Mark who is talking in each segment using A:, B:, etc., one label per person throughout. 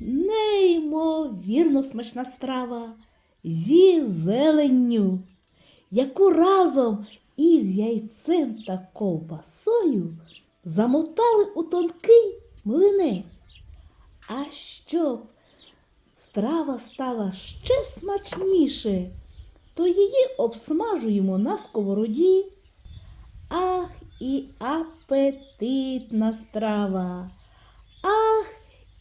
A: неймовірно смачна страва зі зеленню, яку разом із яйцем та ковбасою замотали у тонкий млинець. А щоб страва стала ще смачніше, то її обсмажуємо на сковороді. Ах, і апетитна страва! Ах,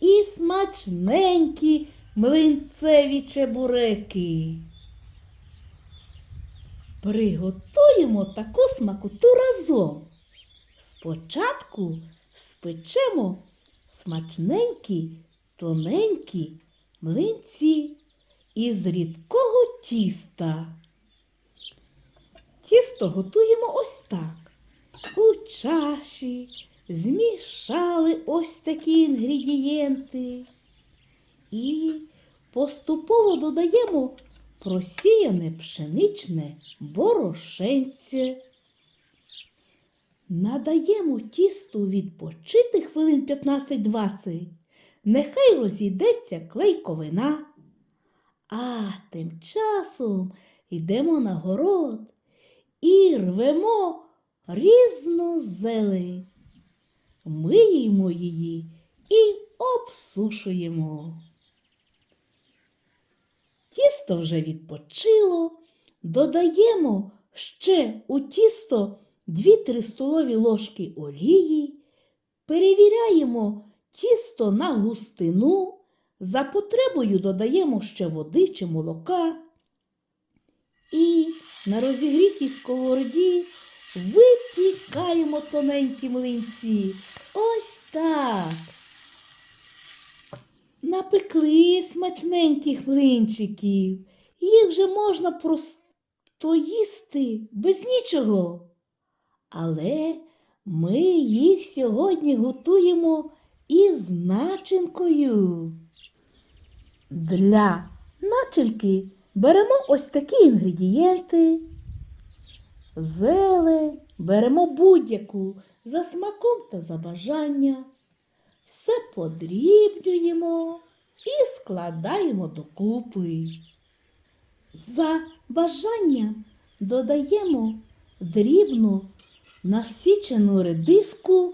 A: і смачненькі млинцеві чебуреки. Приготуємо таку смакоту разом. Спочатку спечемо смачненькі, тоненькі млинці із рідкого тіста. Тісто готуємо ось так. У чаші змішали ось такі інгредієнти і поступово додаємо просіяне пшеничне борошенце. Надаємо тісту відпочити хвилин 15-20. Нехай розійдеться клейковина. А тим часом йдемо на город і рвемо різну зелень. Миємо її і обсушуємо. Тісто вже відпочило, додаємо ще у тісто 2-3 столові ложки олії, перевіряємо тісто на густину, за потребою додаємо ще води чи молока. І на розігрітій сковороді випікаємо тоненькі млинці. Ось так. Напекли смачненьких млинчиків. Їх вже можна просто їсти без нічого. Але ми їх сьогодні готуємо із начинкою. Для начинки беремо ось такі інгредієнти. Зелень беремо будь-яку за смаком та за бажання. Все подрібнюємо і складаємо докупи. За бажанням додаємо дрібну насічену редиску.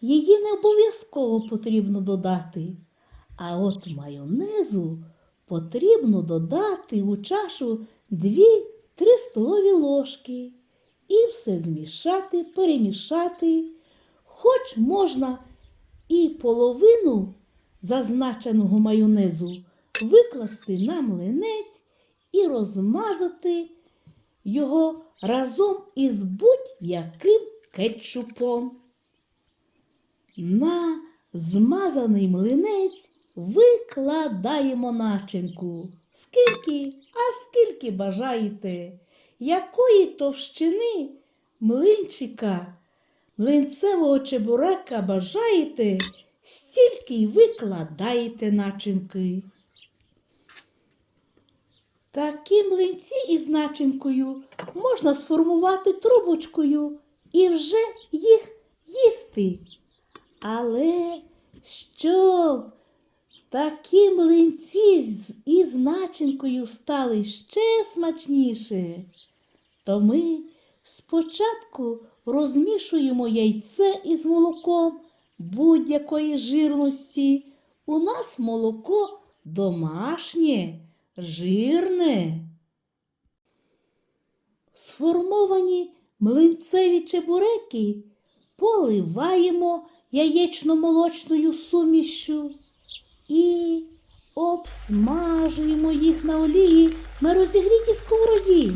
A: Її не обов'язково потрібно додати. А от майонезу потрібно додати у чашу 2-3 столові ложки і все змішати, перемішати. Хоч можна і половину зазначеного майонезу викласти на млинець і розмазати його разом із будь-яким кетчупом. На змазаний млинець викладаємо начинку. Скільки, а скільки бажаєте, якої товщини млинчика, млинцевого чебурека бажаєте, стільки й викладаєте начинки. Такі млинці із начинкою можна сформувати трубочкою і вже їх їсти. Але щоб такі млинці із начинкою стали ще смачніше, то ми спочатку розмішуємо яйце із молоком будь-якої жирності. У нас молоко домашнє, жирне. Сформовані млинцеві чебуреки поливаємо яєчно-молочною сумішю і обсмажуємо їх на олії на розігрітій сковороді.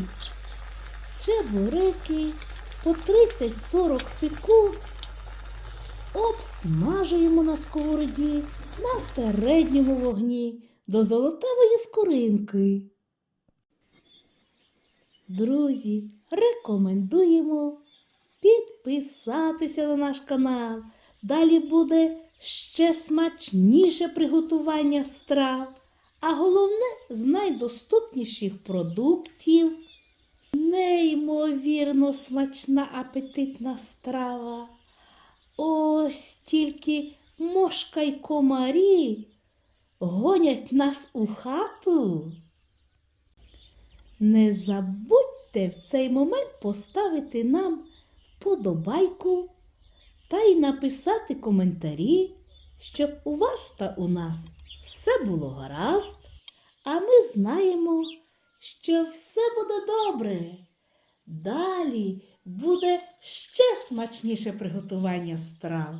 A: Чебуреки по 30-40 секунд обсмажуємо на сковороді на середньому вогні до золотавої скоринки. Друзі, рекомендуємо підписатися на наш канал. Далі буде ще смачніше приготування страв, а головне з найдоступніших продуктів. Неймовірно смачна апетитна страва. Ось тільки мошка й комарі гонять нас у хату. Не забудьте в цей момент поставити нам подобайку та й написати коментарі, щоб у вас та у нас все було гаразд, а ми знаємо, що все буде добре. Далі буде ще смачніше приготування страв.